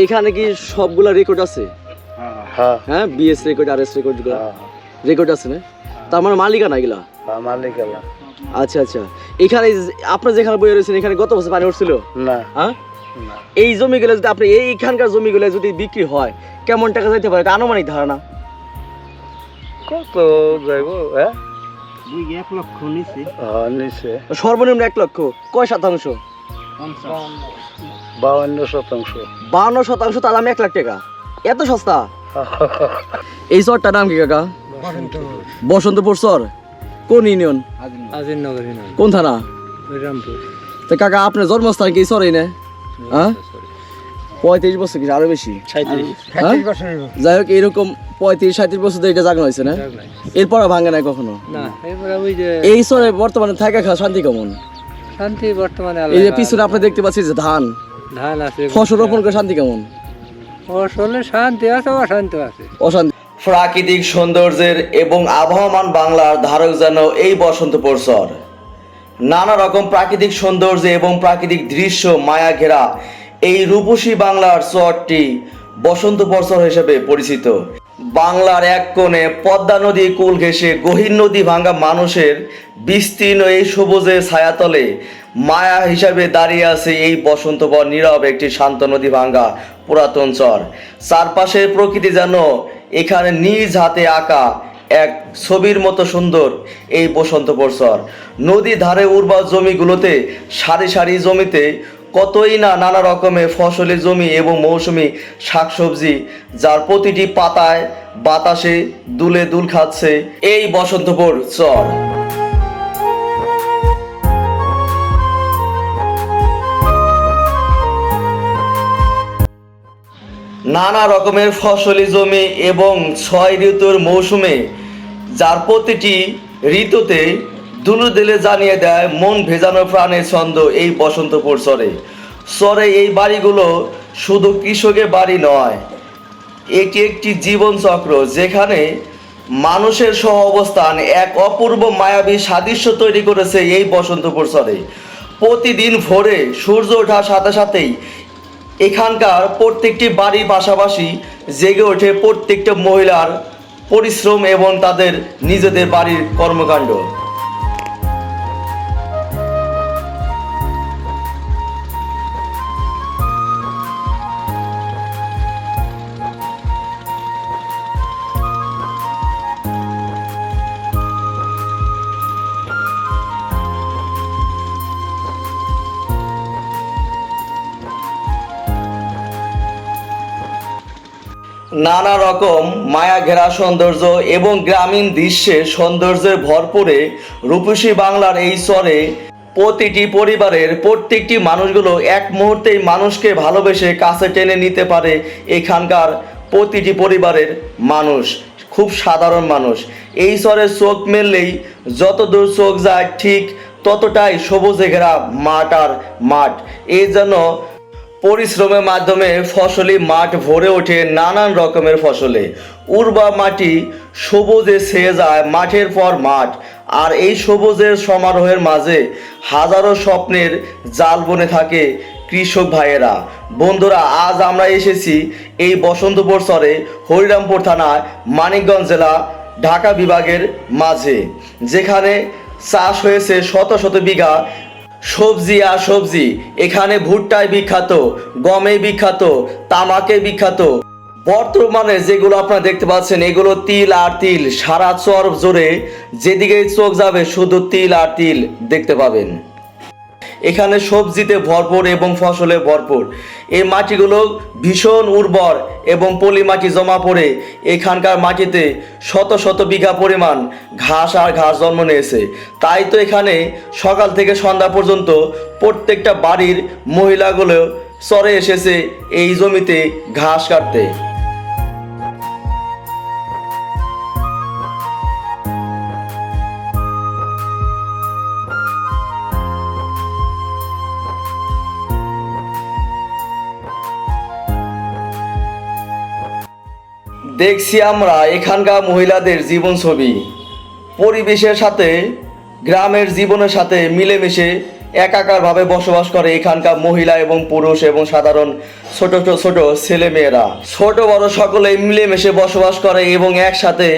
এখানে কি সবগুলা রেকর্ড আছে? হ্যাঁ। হ্যাঁ BS record R S record record আছে না? তার মানে মালিকানা এগুলা? হ্যাঁ, মালিক এলা আচ্ছা আচ্ছা। এখানে আপনার যেখানে বই রয়েছেন এখানে গত বছর পানি উঠছিল? না। হ্যাঁ? এই জমিগুলো যদি আপনি এইখানকার জমি জমিগুলো যদি বিক্রি হয় কেমন টাকা যাইতে পারে? আনুমানিক ধারণা? কত যাইব হ্যাঁ? হ্যাঁ সর্বনিম্ন এক লক্ষ কয় শতাংশ? বাউন্ন শতাংশ। বান্ন শতাংশ তাহলে আমি এক লাখ টাকা। এত সস্তা? এই চরটার নাম কি কাকা? বসন্তপুর। চর। কোন ইউনিয়ন? কোন থানা? তো কাকা আপনার জন্মস্থান কি? চরেই না? হ্যাঁ? পঁয়ত্রিশ বছর কি? আরও বেশি? হ্যাঁ? যাই হোক এরকম পঁয়ত্রিশ সাঁত্রিশ বছর ধরে এটা জাগানো হয়েছে না? এরপর ভাঙে নাই কখনো? না এরপরে ওই যে এই চরে বর্তমানে থাকা খাওয়া শান্তি কেমন শান্তি বর্তমানে এই যে পিছনে আপনি দেখতে পাচ্ছি যে ধান ধান আছে ফসল রোপণ করে শান্তি কেমন? ফসলে শান্তি আছে অশান্তি আছে। অশান্তি। প্রাকৃতিক সৌন্দর্যের এবং আবহমান বাংলার ধারক যেন এই বসন্ত চর নানা রকম প্রাকৃতিক সৌন্দর্য এবং প্রাকৃতিক দৃশ্য মায়া ঘেরা এই রূপসী বাংলার চরটি বসন্ত চর হিসেবে পরিচিত। বাংলার এক কোণে পদ্মা নদী কুল ঘেঁষে গহীন নদী ভাঙ্গা মানুষের বিস্তীর্ণ এই সবুজে ছায়াতলে মায়া হিসাবে দাঁড়িয়ে আছে এই বসন্তবর নীরব একটি শান্ত নদী ভাঙ্গা পুরাতন চর। চারপাশের প্রকৃতি যেন এখানে নিজ হাতে আঁকা এক ছবির মতো সুন্দর এই বসন্তপুর চর। নদী ধারে উর্বর জমিগুলোতে সারি সারি জমিতে কতই না নানা রকমের ফসলি জমি এবং মৌসুমি শাকসবজি, যার প্রতিটি পাতায় বাতাসে দুলে দুল খাচ্ছে এই বসন্তপুর চর। নানা রকমের ফসলি জমি এবং ছয় ঋতুর মৌসুমে, যার প্রতিটি ঋতুতে দুলু দিলে জানিয়ে দেয়, মন ভেজানো প্রাণের ছন্দ এই বসন্তপুর চরে চরে এই বাড়িগুলো শুধু কৃষকের বাড়ি নয়, এটি একটি জীবন চক্র যেখানে মানুষের সহ অবস্থান এক অপূর্ব মায়াবী সাদৃশ্য তৈরি করেছে এই বসন্তপুর চরে প্রতিদিন ভোরে সূর্য ওঠার সাথে সাথেই এখানকার প্রত্যেকটি বাড়ির পাশাপাশি জেগে ওঠে প্রত্যেকটা মহিলার পরিশ্রম এবং তাদের নিজেদের বাড়ির কর্মকাণ্ড। নানা রকম মায়া ঘেরা সৌন্দর্য এবং গ্রামীণ দৃশ্যের সৌন্দর্যের ভরপুরে রূপসী বাংলার এই স্বরে প্রতিটি পরিবারের প্রত্যেকটি মানুষগুলো এক মুহূর্তেই মানুষকে ভালোবেসে কাছে টেনে নিতে পারে এখানকার প্রতিটি পরিবারের মানুষ, খুব সাধারণ মানুষ। এই চরে চোখ মেললেই যত দূর চোখ যায় ঠিক ততটাই সবুজে ঘেরা মাঠ আর মাঠ। এই জন্য পরিশ্রমের মাধ্যমে ফসলি মাঠ ভরে ওঠে নানান রকমের ফসলে। উর্বর মাটি সবুজে ছেয়ে যায় মাঠের পর মাঠ। আর এই সবুজের সমারোহের মাঝে হাজারো স্বপ্নের জাল বনে থাকে কৃষক ভাইয়েরা। বন্ধুরা, আজ আমরা এসেছি এই বসন্তপুর চরে হরিরামপুর থানায় মানিকগঞ্জ জেলা, ঢাকা বিভাগের মাঝে। যেখানে চাষ হয়েছে শত শত বিঘা সবজি আর সবজি, এখানে ভুট্টায় বিখ্যাত গমে বিখ্যাত, তামাকে বিখ্যাত। বর্তমানে যেগুলো আপনারা দেখতে পাচ্ছেন, এগুলো তিল আর তিল, সারা চর জোরে যেদিকে চোখ যাবে শুধু তিল আর তিল দেখতে পাবেন। এখানে সবজিতে ভরপুর এবং ফসলে ভরপুর। এই মাটিগুলো ভীষণ উর্বর এবং পলি মাটি জমা পড়ে। এখানকার মাটিতে শত শত বিঘা পরিমাণ ঘাস আর ঘাস জন্ম নিয়েছে। তাই তো এখানে সকাল থেকে সন্ধ্যা পর্যন্ত প্রত্যেকটা বাড়ির মহিলাগুলো চরে এসেছে এই জমিতে ঘাস কাটতে। দেখছি আমরা এখানকার মহিলাদের জীবন ছবি। পরিবেশের সাথে, গ্রামের জীবনের সাথে মিলেমিশে একাকারভাবে বসবাস করে এখানকার মহিলা এবং পুরুষ এবং সাধারণ ছোট ছোট ছেলে মেয়েরা ছোট, বড় সকলে মিলেমিশে বসবাস করে এবং একসাথে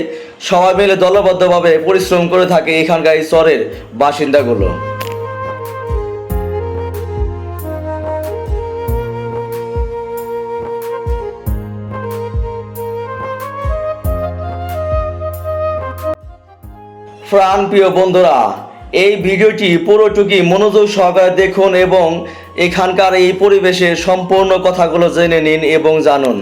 সবাই মিলে দলবদ্ধভাবে পরিশ্রম করে থাকে এখানকার এই চরের বাসিন্দাগুলো। প্রাণ প্রিয় বন্ধুরা, এই ভিডিওটি পুরোটুকি মনোযোগ সহকারে দেখুন এবং এখানকার এই পরিবেশে সম্পূর্ণ কথাগুলো জেনে নিন এবং জানুন।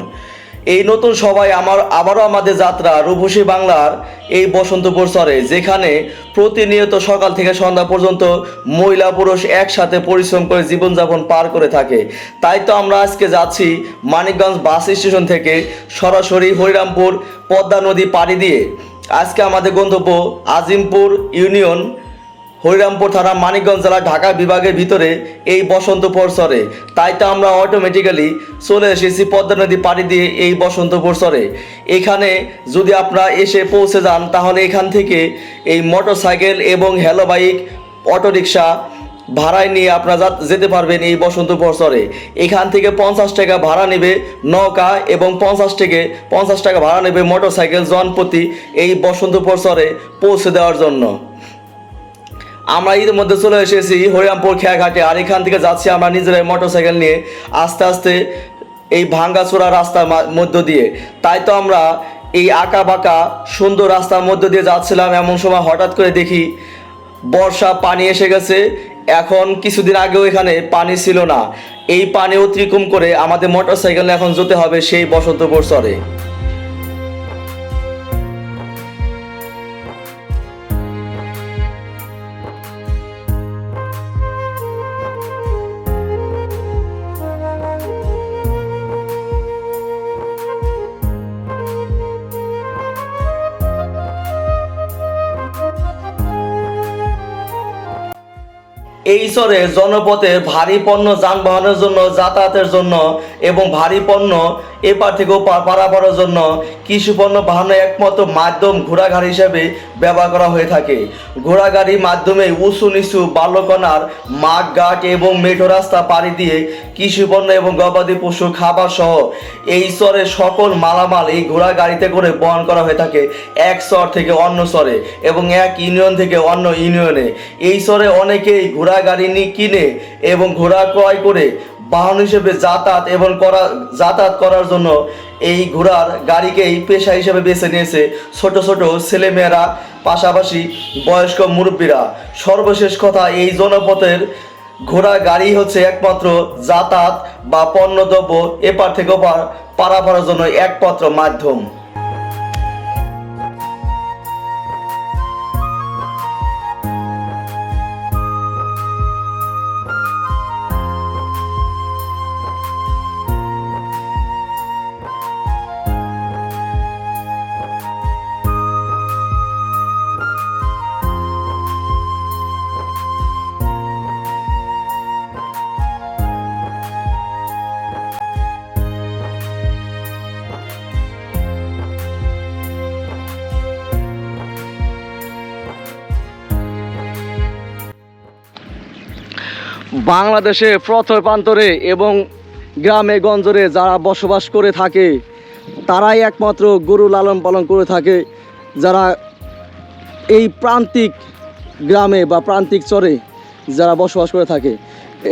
এই নতুন সবাই আমার, আবারও আমাদের যাত্রা রূপসী বাংলার এই বসন্তপুর চরে, যেখানে প্রতিনিয়ত সকাল থেকে সন্ধ্যা পর্যন্ত মহিলা পুরুষ একসাথে পরিশ্রম করে জীবনযাপন পার করে থাকে। তাই তো আমরা আজকে যাচ্ছি মানিকগঞ্জ বাস স্টেশন থেকে সরাসরি হরিরামপুর পদ্মা নদী পাড়ি দিয়ে। আজকে আমাদের গন্তব্য আজিমপুর ইউনিয়ন, হরিরামপুর থানা, মানিকগঞ্জ জেলা, ঢাকা বিভাগের ভিতরে এই বসন্তপুর সরে তাই তো আমরা অটোমেটিক্যালি চলে এসেছি পদ্মা নদী পাড়ি দিয়ে এই বসন্তপুর সরে এখানে যদি আপনারা এসে পৌঁছে যান, তাহলে এখান থেকে এই মোটর সাইকেল এবং হ্যালো বাইক অটোরিকশা ভাড়ায় নিয়ে আপনারা যেতে পারবেন এই বসন্তপুর চরে। এখান থেকে পঞ্চাশ টাকা ভাড়া নেবে নৌকা এবং পঞ্চাশ থেকে পঞ্চাশ টাকা ভাড়া নেবে মোটর সাইকেল জনপ্রতি এই বসন্তপুর চরে পৌঁছে দেওয়ার জন্য। আমরা ঈদের মধ্যে চলে এসেছি হরিরামপুর খেয়াঘাটে, আর এখান থেকে যাচ্ছি আমরা নিজেরাই মোটরসাইকেল নিয়ে আস্তে আস্তে এই ভাঙ্গাচোরা রাস্তার মধ্য দিয়ে। তাই তো আমরা এই আঁকা বাঁকা সুন্দর রাস্তার মধ্য দিয়ে যাচ্ছিলাম এমন সময় হঠাৎ করে দেখি বর্ষা পানি এসে গেছে এখন কিছুদিন আগেও এখানে পানি ছিল না। এই পানি অতিক্রম করে আমাদের মোটরসাইকেল এখন যেতে হবে সেই বসন্তপুর চরে। এই জনপথে ভারী পণ্য যানবাহনের জন্য যাতায়াতের জন্য এবং ভারী পণ্য। এপার থেকে ওপার পারাপারের জন্য কৃষি পণ্য বাহনের একমাত্র মাধ্যম ঘোড়াগাড়ি হিসেবে ব্যবহার করা হয়ে থাকে। ঘোড়াগাড়ির মাধ্যমে উঁচু নিচু বাল্যকণার মাঠ, ঘাট এবং মেঠো রাস্তা পাড়ি দিয়ে কৃষি পণ্য এবং গবাদি পশু খাবার সহ এই স্তরের সকল মালামাল এই ঘোড়া গাড়িতে করে বহন করা হয়ে থাকে। এক চর থেকে অন্য চরে এবং এক ইউনিয়ন থেকে অন্য ইউনিয়নে। এই চরে অনেকেই ঘোড়া গাড়ি নিয়ে কিনে এবং ঘোড়া ক্রয় করে বাহন হিসেবে যাতায়াত এবং করা যাতায়াত করার জন্য এই ঘোড়ার গাড়িকেই পেশা হিসেবে বেছে নিয়েছে ছোট ছোট ছেলেমেয়েরা, পাশাপাশি বয়স্ক মুরব্বীরা। সর্বশেষ কথা, এই জনপথের ঘোড়া গাড়ি হচ্ছে একমাত্র যাতায়াত বা পণ্যদ্রব্য এপার থেকে ওপার পারাপারের জন্য একমাত্র মাধ্যম। বাংলাদেশে প্রথম প্রান্তরে এবং গ্রামে গঞ্জরে যারা বসবাস করে থাকে, তারাই একমাত্র গরু লালন পালন করে থাকে। যারা এই প্রান্তিক গ্রামে বা প্রান্তিক চরে যারা বসবাস করে থাকে,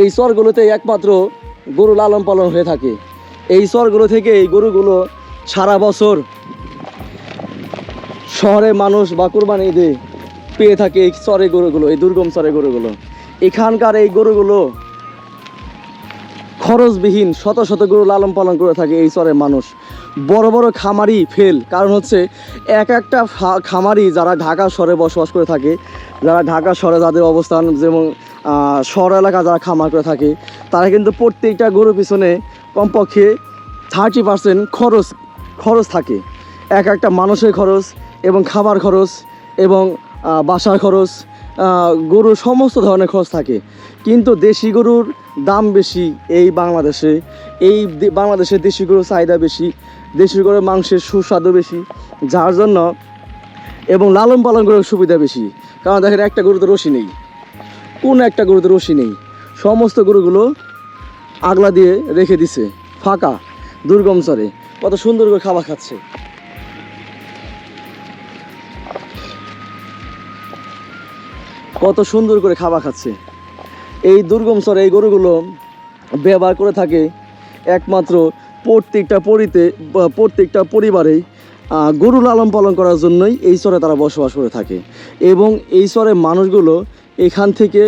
এই চরগুলোতে একমাত্র গরু লালন পালন হয়ে থাকে। এই চরগুলো থেকে এই গরুগুলো সারা বছর শহরে মানুষ বা কোরবানি ঈদে পেয়ে থাকে এই চরে গরুগুলো, এই দুর্গম চরে গরুগুলো। এখানকার এই গরুগুলো খরচবিহীন, শত শত গরু লালন পালন করে থাকে এই চরের মানুষ। বড় বড় খামারি ফেল, কারণ হচ্ছে এক একটা খামারি যারা ঢাকা শহরে বসবাস করে থাকে, যারা ঢাকা শহরে যাদের অবস্থান যেমন শহর এলাকা যারা খামার করে থাকে, তারা কিন্তু প্রত্যেকটা গরুর পিছনে কমপক্ষে থার্টি পার্সেন্ট খরচ খরচ থাকে। এক একটা মানুষের খরচ এবং খাবার খরচ এবং বাসার খরচ গরুর সমস্ত ধরনের খরচ থাকে। কিন্তু দেশি গরুর দাম বেশি এই বাংলাদেশে। এই বাংলাদেশে দেশি গরুর চাহিদা বেশি, দেশি গরুর মাংসের সুস্বাদু বেশি, যার জন্য এবং লালন পালন করার সুবিধা বেশি। কারণ দেখেন, একটা গরুতে রশি নেই। কোনো একটা গরুতে রশি নেই। সমস্ত গরুগুলো আগলা দিয়ে রেখে দিছে, ফাঁকা, দুর্গম চরে কত সুন্দর করে খাবার খাচ্ছে। কত সুন্দর করে খাবার খাচ্ছে। এই দুর্গম চরে এই গরুগুলো ব্যবহার করে থাকে একমাত্র প্রত্যেকটা পরিতে, প্রত্যেকটা পরিবারেই গরু লালন পালন করার জন্যই এই চরে তারা বসবাস করে থাকে। এবং এই চরে মানুষগুলো এখান থেকে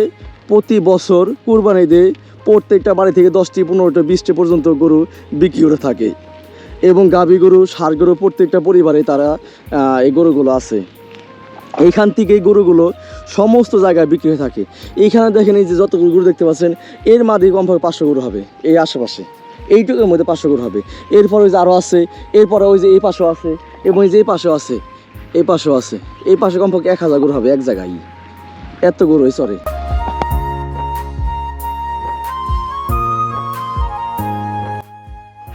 প্রতি বছর কুরবানি দিয়ে প্রত্যেকটা বাড়ি থেকে দশটি, পনেরোটা, বিশটি পর্যন্ত গরু বিক্রি করে থাকে। এবং গাভী গরু, ষাঁড় গরু প্রত্যেকটা পরিবারে তারা এই গরুগুলো আছে। এইখান থেকে এই গরুগুলো সমস্ত জায়গায় বিক্রি হয়ে থাকে। এইখানে দেখেন এই যে যতগুলো গরু দেখতে পাচ্ছেন, এর মাঝে কমপক্ষে পাঁচশো গরু হবে, এই আশেপাশে। এইটুকুর মধ্যে পাঁচশো গরু হবে। এরপরে ওই যে আরও আছে, এরপরে ওই যে এই পাশেও আছে, এবং এই যে এই পাশেও আছে, এই পাশেও আছে। এই পাশে কমপক্ষে এক হাজার গরু হবে এক জায়গায়। এত গরু সরে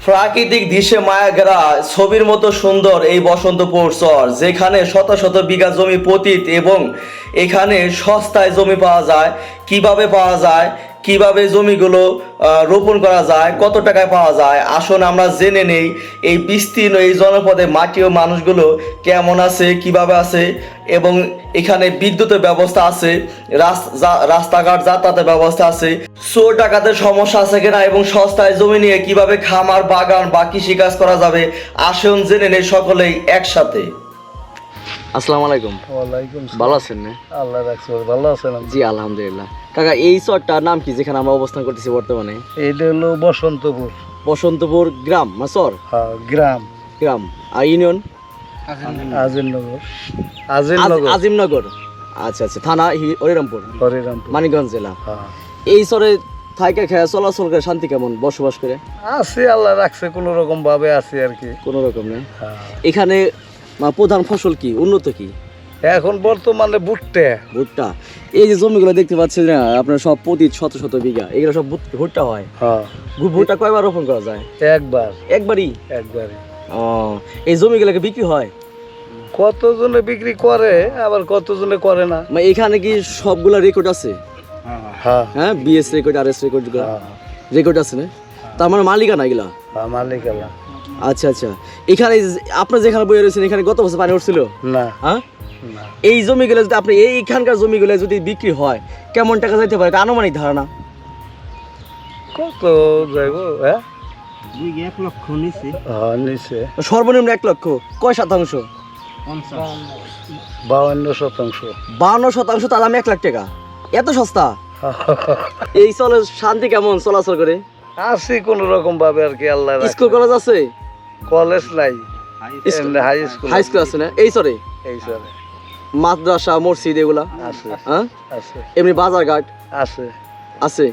প্রাকৃতিক দৃশ্যে মায়াগ্রা ছবির মতো সুন্দর এই বসন্তপুর চর, যেখানে শত শত বিঘা জমি পতিত এবং এখানে সস্তায় জমি পাওয়া যায়। কীভাবে পাওয়া যায়? কীভাবে জমিগুলো রোপণ করা যায়, কত টাকায় পাওয়া যায়, আসুন আমরা জেনে নেই এই বিস্তীর্ণ এই জনপদে মাটি ও মানুষগুলো কেমন আছে, কীভাবে আছে, এবং এখানে বিদ্যুতের ব্যবস্থা আছে, রাস- রাস্তাঘাট যাতায়াতের ব্যবস্থা আছে। চোর ডাকাতের সমস্যা আছে কিনা এবং সস্তায় জমি নিয়ে কীভাবে খামার, বাগান বা কৃষিকাজ করা যাবে, আসুন জেনে নেই সকলেই একসাথে। আসসালামু আলাইকুম। ওয়ালাইকুম ভালো আছেন না? আল্লাহ রাখছে ভালো আছেন জি আলহামদুলিল্লাহ। কাকা এই চরটার নাম কি যেখানে আমরা অবস্থান করতেছি বর্তমানে? এইটা হলো বসন্তপুর। বসন্তপুর গ্রাম না চর হ্যাঁ গ্রাম। গ্রাম। আর ইউনিয়ন? আজিমনগর। আজ- আজিমনগর। আজিমনগর আচ্ছা আচ্ছা থানা হরিরামপুর? হরিরামপুর। মানিকগঞ্জ জেলা। হ্যাঁ। এই চরে থাইকা খেয়া চলাচল করে শান্তি কেমন বসবাস করে? আছি আল্লাহ রাখছে কোনো রকম ভাবে আছি আর কি। কোনো রকম নেই হ্যাঁ। এখানে মা, প্রধান ফসল কি? উন্নত কি? এখন বর্তমানে ভুট্টে। ভুট্টা। এই যে জমিগুলো দেখতে পাচ্ছেন না আপনার সব প্রতি শত শত বিঘা এগুলো সব ভুট্টা হয়। হ্যাঁ। ভুট্টা কয়বার রোপণ করা যায়? একবার। একবারই? একবারে ও এই জমিগুলোকে বিক্রি হয়? কতজনে বিক্রি করে আবার কতজনে করে না? মানে এখানে কি সবগুলা রেকর্ড আছে? হ্যাঁ। হ্যাঁ BS record R S record হ্যাঁ, রেকর্ড আছে না? তার মানে মালিকানা এগুলা? হ্যাঁ, মালিক আল্লাহ আচ্ছা আচ্ছা। এখানে আপনার যেখানে বই রয়েছেন এখানে গত বছর পানি উঠছিল? না। হ্যাঁ? এই জমিগুলো যদি আপনি এই এখানকার জমিগুলো যদি বিক্রি হয় কেমন টাকা যাইতে পারে? আনুমানিক ধারণা। কত যাইব হ্যাঁ হ্যাঁ নিচে। সর্বনিম্ন এক লক্ষ। কয় শতাংশ? বাউন্ন শতাংশ। বান্ন শতাংশ তাহলে আমি এক লাখ টাকা। এত সস্তা? এই চলে শান্তি কেমন? চলাচল করে? আছি কোন রকম ভাবে আর কি আল্লাহ স্কুল কলেজ আছে? কলেজ নাই। হাই স্কুল হাই স্কুল আছে না? এই সরে এই সরে মাদ্রাসা মসজিদ এগুলা? আছে। হ্যাঁ? আছে। এমনি বাজার ঘাট আছে। আছে।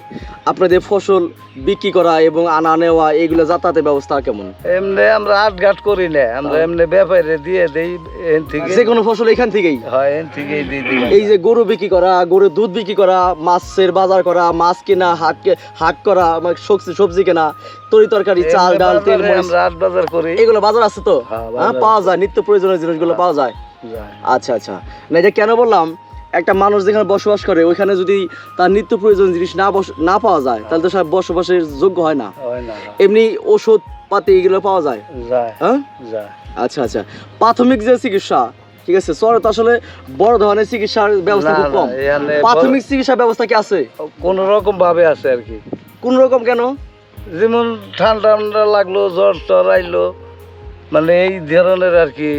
আপনাদের ফসল বিক্রি করা এবং আনা নেওয়া এগুলো যাতায়াতের ব্যবস্থা কেমন? এমনি আমরা আট ঘাট করি না আমরা এমনি ব্যাপারে দিয়ে দেই থেকে। যে কোনো ফসল এখান থেকেই? হয় থেকেই দিয়ে দিই। এই যে গরু বিক্রি করা গরুর দুধ বিক্রি করা মাছের বাজার করা মাছ কেনা হাট হাট করা সবজি সবজি কেনা তরি তরকারি চাল ডাল তেল আমরা আট বাজার করি। এগুলো বাজার আছে তো? হ্যাঁ, হ্যাঁ পাওয়া যায় নিত্য প্রয়োজনীয় জিনিসগুলো পাওয়া যায়। যায়। আচ্ছা আচ্ছা। না এটা কেন বললাম? একটা মানুষ যেখানে বসবাস করে ওইখানে যদি তার নিত্য প্রয়োজন জিনিস না বস- না পাওয়া যায় তাহলে তো সে বসবাসের যোগ্য হয় না। এমনি ওষুধ পাতি এগুলো পাওয়া যায়? হ্যাঁ? আচ্ছা আচ্ছা। প্রাথমিক যে চিকিৎসা ঠিক আছে শহরে তো আসলে বড় ধরনের চিকিৎসার ব্যবস্থা খুব কম। প্রাথমিক চিকিৎসা ব্যবস্থা কি আছে? কোন রকম ভাবে আছে আর কি। কোন রকম কেন? যেমন ঠান্ডা ঠান্ডা লাগল জ্বর টর আইলো মানে এই ধরনের আর কি।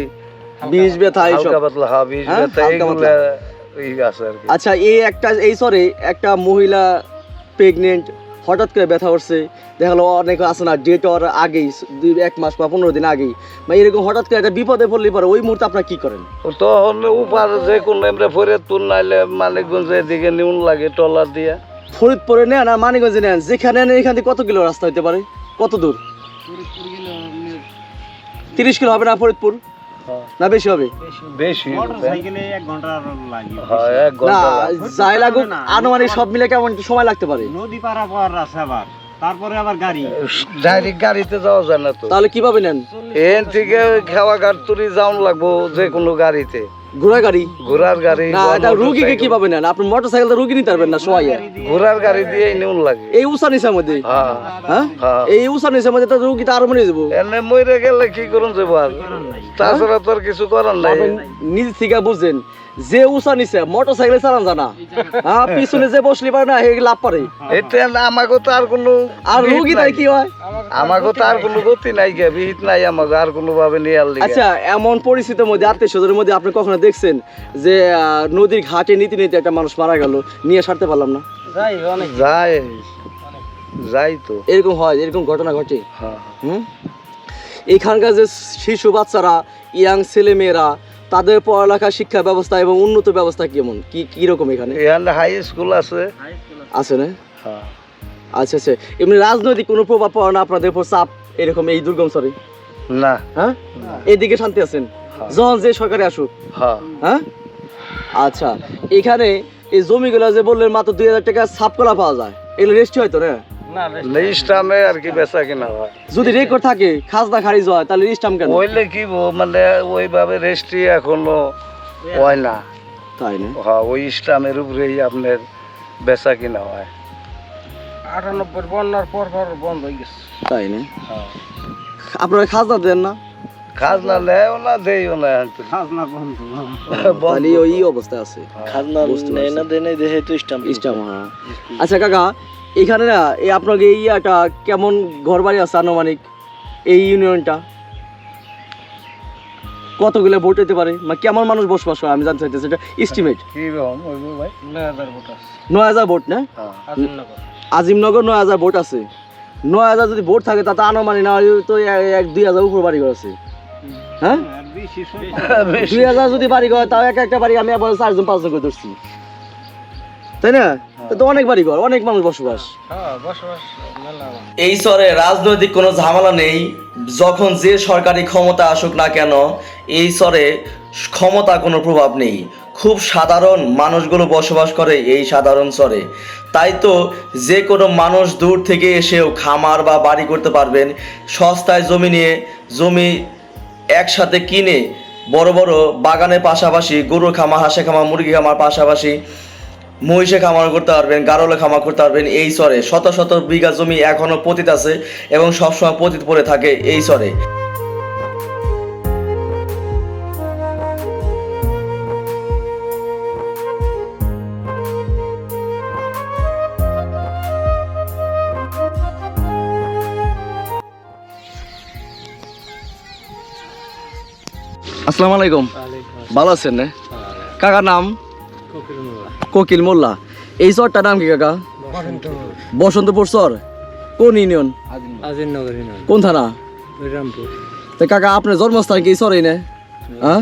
বিষ ব্যথা হালকা পাতলা হ্যাঁ বিষ হ্যাঁ, ব্যথা এইগুলা এই আছে আর কি। আচ্ছা এই একটা এই সরে একটা মহিলা প্রেগনেন্ট হঠাৎ করে ব্যথা উঠছে দেখা গেলো অনেক আছে না ডেট হওয়ার আগেই দুই এক মাস বা পনেরো দিন আগেই। বা এরকম হঠাৎ করে একটা বিপদে পড়লে পরে ওই মুহূর্তে আপনারা কি করেন? তখন উপার যে কোন এমরা ফরিদপুর নাইলে মানিকগঞ্জ এদিকে নিউন লাগে টলার দিয়ে। ফরিদপুরে নেন আর মানিকগঞ্জে নেন। যেখানে নেন এখান থেকে কত কিলো রাস্তা হতে পারে? কত দূর? তিরিশ কিলো হবে না ফরিদপুর? না বেশি হবে? বেশি হ্যাঁ যাই লাগুক আনুমানিক সব মিলে কেমন সময় লাগতে পারে? নদী পারা পাওয়ার রাস্তা আবার। তারপরে আবার গাড়ি। ডাইরেক্ট গাড়িতে যাওয়া যায় না তো। তাহলে কীভাবে নেন? এন থেকে খাওয়া ঘাট যাওয়া লাগবো যে কোনো গাড়িতে। ঘোড়া গাড়ি? ঘোড়ার গাড়ি না এটা রুগীকে মোটরসাইকেল। কীভাবে নেন আপনি মোটর সাইকেল রুগী নিতে পারবেন না সবাই ঘোড়ার গাড়ি দিয়ে নিউন লাগে। এই উষা নিচার মধ্যে হ্যাঁ হ্যাঁ। হ্যাঁ? এই উষা নিচার মধ্যে তো রুগীটা আরও মরে যাব। এনে মরে গেলে কি করুন যাব আর তাছাড়া তো আর কিছু করার নাই। নিজ থেকে বুঝছেন যে উষা নিছে মোটর সাইকেল চালান জানা হ্যাঁ পিছনে যে বসলি পারে না হে লাভ পারে। এটা আমাকে তো আর কোনো আর রুগী নাই। কি হয়? আমাকে তো আর কোনো গতি নাই গে বিহিত নাই আমাকে আর কোনো ভাবে নিয়ে আল আচ্ছা এমন পরিস্থিতির মধ্যে আত্মীয় স্বজনের মধ্যে আপনি কখনো দেখছেন যে নদীর ঘাটে নিতে নিতে একটা মানুষ মারা গেল নিয়ে সারতে পারলাম না? যায় যাই তো। এরকম হয় এরকম ঘটনা ঘটে। হ্যাঁ। হুম? এখানকার যে শিশু বাচ্চারা ইয়াং ছেলে মেয়েরা তাদের পড়ালেখা শিক্ষা ব্যবস্থা এবং উন্নত ব্যবস্থা কেমন? কি কি রকম এখানে? এখানে হাই স্কুল আছে। আছে না? হ্যাঁ। আচ্ছা আচ্ছা। এমনি রাজনৈতিক কোনো প্রভাব পড়ে না আপনাদের উপর চাপ এরকম এই দুর্গম সরি না। হ্যাঁ? এদিকে শান্তি আছেন? যখন যে সরকারে আসুক। হ্যাঁ। হ্যাঁ? আচ্ছা। এখানে এই জমিগুলো যে বললেন মাত্র দুই হাজার টাকা সাপ কলা পাওয়া যায়। এগুলো রেস্টি হয়তো না? লিস্টামে আর কি বেচা কিনা হয় যদি রেকর্ড থাকে খাজনা খারিজ হয় তাহলে রিস্টাম কেন ওইলে কি বো- মানে ওইভাবে রেস্ট্রি এখনও হয় না তাই না হ্যাঁ ওই স্টামের উপরেই আপনার বেচা কিনা হয় আটানব্বই বন্যার পর পর বন্ধ হয়ে গেছে তাই না আপনারা খাজনা দেন না খাজনা নেয়ও না দেয়ও না খাজনা বন্ধ তাহলে ওই অবস্থায় আছে খাজনা নেয় না দেনে দেহে তো স্টাম ইস্টাম হ্যাঁ আচ্ছা কাকা এখানে না এই আপনাকে এই ইয়াটা কেমন ঘর বাড়ি আছে আনুমানিক? এই ইউনিয়নটা? কতগুলো ভোট হতে পারে? মানে কেমন মানুষ বসবাস করে আমি জানতে চাইতেছি এটা এস্টিমেট নয় হাজার ভোট না? হ্যাঁ। আজিমনগর। নয় হাজার ভোট আছে। নয় হাজার যদি ভোট থাকে তাতে আনুমানিক না তো এক দুই হাজার উপর বাড়ি ঘর আছে। হ্যাঁ? দুই হাজার যদি বাড়ি ঘর তাও এক একটা বাড়ি আমি আবার চারজন পাঁচজন করে ধরছি। তাই না? তো অনেক বাড়ি ঘর অনেক মানুষ বসবাস। এই স্তরে রাজনৈতিক কোনো ঝামেলা নেই যখন যে সরকারি ক্ষমতা আসুক না কেন এই স্তরে ক্ষমতা কোনো প্রভাব নেই। খুব সাধারণ মানুষগুলো বসবাস করে এই সাধারণ স্তরে তাই তো যে কোনো মানুষ দূর থেকে এসেও খামার বা বাড়ি করতে পারবেন সস্তায় জমি নিয়ে জমি একসাথে কিনে বড় বড় বাগানের পাশাপাশি গরু খামা হাঁসে খামা মুরগি খামার পাশাপাশি মহিষে খামার করতে পারবেন গারলে খামার করতে পারবেন এই চরে। শত শত বিঘা জমি এখনও পতিত আছে এবং সবসময় পতিত পড়ে থাকে এই চরে। আসসালামু আলাইকুম। ভালো আছেন কাকার নাম? কোকিল মোল্লা। এই চরটার নাম কি কাকা? বসন্তপুর। চর। কোন ইউনিয়ন? কোন থানা? তো কাকা আপনার জন্মস্থান কি চরেই না? হ্যাঁ?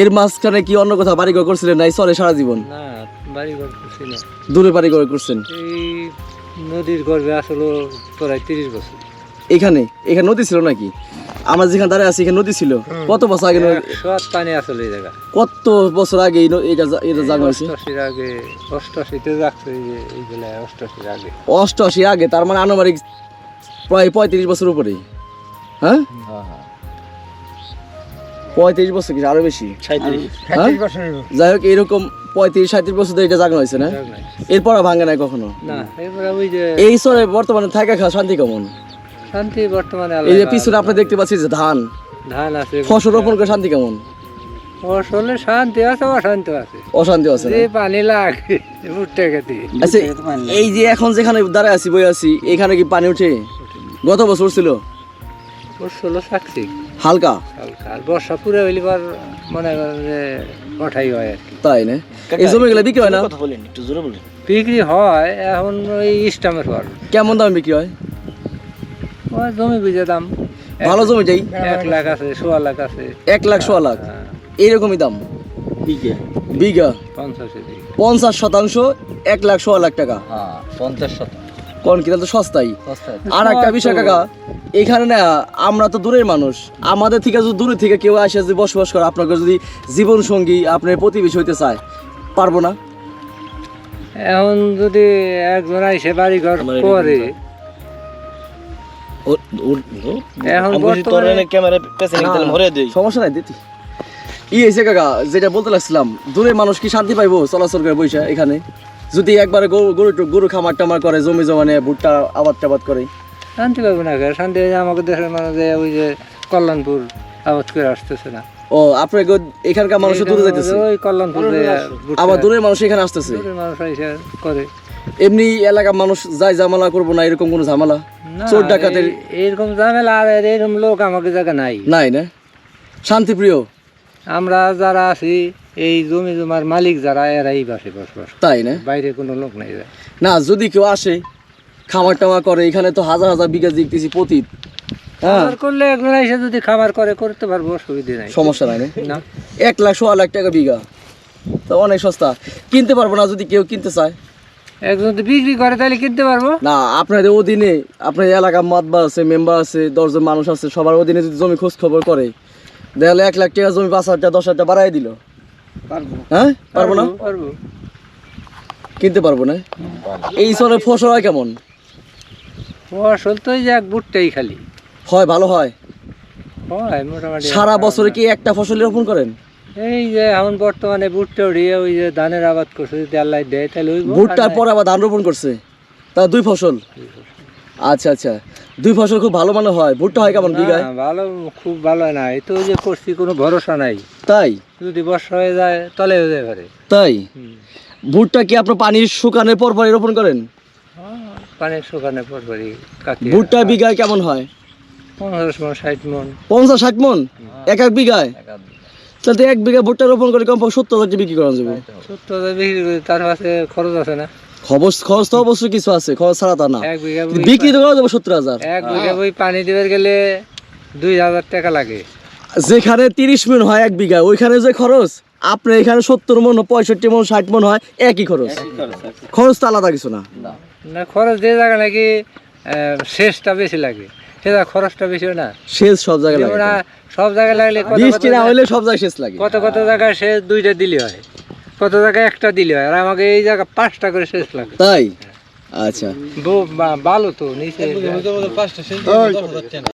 এর মাঝখানে কি অন্য কোথাও বাড়ি ঘর করছিলেন না এই চরে সারা জীবন? দূরে বাড়ি ঘর করছেন। এই নদীর গর্ভে আসলো প্রায় তিরিশ বছর। এখানে এখানে নদী ছিল নাকি? আমরা যেখানে দাঁড়িয়ে আছি এখানে নদী ছিল। কত বছর আগে পানি আসলে এই জায়গা। কত বছর আগে এটা এটা হয়েছে? অষ্টআশির আগে অষ্টআশিতে যাচ্ছে এইগুলা অষ্টআশির আগে। অষ্টআশি আগে তার মানে আনুমানিক প্রায় পঁয়ত্রিশ বছর উপরেই হ্যাঁ? পঁয়ত্রিশ বছর কি আরও বেশি? হ্যাঁ? যাই হোক এরকম পঁয়ত্রিশ সাঁত্রিশ বছর ধরে এটা জাগানো হয়েছে না? এরপর ভাঙে নাই কখনো? এই স্তরে বর্তমানে থাকা খাওয়া শান্তি কেমন শান্তি বর্তমানে এই যে পিছনে আপনি দেখতে পাচ্ছি যে ধান। ধান আছে। ফসল রোপণ করে শান্তি কেমন? ফসলে শান্তি আছে অশান্তি আছে। অশান্তি আছে? যে পানি লাগে উঠতে গেতে। আচ্ছা এই যে এখন যেখানে দাঁড়ায় আছি বই আছি এখানে কি পানি উঠে? গত বছর ছিল? ফসল থাকছি হালকা? হালকা। আর বর্ষা পুরো হইলে পর মনে করেন যে ওঠাই হয় আর কি। তাই না? এই জমিগুলো বিক্রি হয় না? বিক্রি হয় এখন ওই ইস্টামের পর। কেমন দাম বিক্রি হয়? ওই জমি বুঝে দাম। ভালো জমিটাই এক লাখ আছে সোয়া লাখ আছে। এক লাখ সোয়া লাখ? হ্যাঁ, এইরকমই দাম? বিঘা। দিকে পঞ্চাশ শতাংশ এক লাখ সোয়া লাখ টাকা। পঞ্চাশ শত কোন কিনা তো সস্তাই। আর একটা বিষয় কাকা এখানে না আমরা তো দূরের মানুষ। আমাদের থেকে যদি দূরে থেকে কেউ আসে যদি বসবাস করে আপনাকে যদি জীবন সঙ্গী আপনার প্রতিবেশী হইতে চায় পারব না? এখন যদি একজন এসে বাড়ি ঘর করে এখন বর্তমানে না, সমস্যা নাই দিতি। ই হয়েছে কাকা যেটা বলতে লাগছিলাম দূরে মানুষ কি শান্তি পাইবো চলাচল করে বৈশা এখানে? যদি একবারে গরু গরু খামার টামার করে জমি জমা নিয়ে ভুট্টা আবাদ টাবাদ করে। শান্তি পাবো না শান্তি আমাকে দেশের মানুষ যে ওই যে কল্যাণপুর আবাদ করে আসতেছে না। ও আপনার এখানকার মানুষ দূরে যাইতেছে? ওই কল্যাণপুর আবার দূরের মানুষ এখানে আসতেছে? দূরের মানুষ করে। এমনি এলাকার মানুষ যাই ঝামেলা করব না এরকম কোনো ঝামেলা? চোর ডাকাতের এইরকম ঝামেলা আর এরকম লোক আমাকে জায়গা নাই। নাই না? শান্তিপ্রিয়? আমরা যারা আছি এই জমি জমার মালিক যারা এরাই বাসে বসবাস তাই না? বাইরে কোনো লোক নাই না যদি কেউ আসে খামার টামার করে এখানে তো হাজার হাজার বিঘা দেখতেছি পতিত। হ্যাঁ? খাবার করলে একজন এসে যদি খাবার করে করতে পারব অসুবিধা নাই। সমস্যা নাই না। এক লাখ সোয়া লাখ টাকা বিঘা। তো অনেক সস্তা। কিনতে পারব না যদি কেউ কিনতে চায়। একজন যদি বিক্রি করে তাহলে কিনতে পারব? না আপনাদের অধীনে আপনার এলাকার মাতবা আছে মেম্বার আছে দশজন মানুষ আছে সবার অধীনে যদি জমি খোঁজ খবর করে দেখলে এক লাখ টাকা জমি পাঁচ হাজার টাকা দশ হাজার টাকা বাড়াই দিল। হ্যাঁ? পারব না? পারব কিনতে পারব না? এই সরে ফসল হয় কেমন? ফসল তো এই এক বুটটাই খালি। হয় ভালো হয়? হয় মোটামুটি সারা বছরে কি একটা ফসল রোপণ করেন? এই যে এখন বর্তমানে ভুট্টা উড়িয়ে ওই যে ধানের আবাদ করছে যদি আল্লাহ দেয় তাহলে ওই ভুট্টার পর আবার ধান রোপণ করছে? তা দুই ফসল? আচ্ছা আচ্ছা। দুই ফসল খুব ভালো মানে হয়। ভুট্টা হয় কেমন বিঘায়? ভালো খুব ভালো না। এই তো যে করছি কোনো ভরসা নাই। তাই? যদি বর্ষা হয়ে যায় তলে হয়ে যায় পারে তাই ভুট্টা কি আপনার পানি শুকানোর পর পরই রোপণ করেন? পানি শুকানোর পর পরই কাটিয়ে ভুট্টা বিঘায় কেমন হয়? পঞ্চাশ মন ষাট মন। পঞ্চাশ ষাট মন? এক এক বিঘায়? তাহলে এক বিঘা ভুট্টা রোপণ করে কম সত্তর হাজার বিক্রি করা যাবে। সত্তর হাজার বিক্রি করে তার কাছে খরচ আছে না? খরচ খরচ তো অবশ্যই কিছু আছে খরচ ছাড়া তা না। এক বিঘা কিন্তু বই বিক্রি তো করা যাবে সত্তর হাজার। এক বিঘা বই পানি দিতে গেলে দুই হাজার টাকা লাগে। যেখানে তিরিশ মন হয় এক বিঘা ওইখানে যে খরচ আপনার এখানে সত্তর মন পঁয়ষট্টি মন ষাট মন হয় একই খরচ। খরচ তো আলাদা কিছু না। না খরচ যে জায়গা নাকি আহ, শেষটা বেশি লাগে। সে খরচটা বেশি না। শেষ সব জায়গায় লাগে না সব জায়গায় লাগলে কত কত বৃষ্টি না জায়গায়- হলে সব জায়গায় শেষ লাগে। কত কত জায়গায় শেষ দুইটা দিলে হয়। কত জায়গায় একটা দিলে হয়। আর আমাকে এই জায়গা পাঁচটা করে শেষ লাগে। তাই? আচ্ছা। বো- বা- ভালো তো নিচে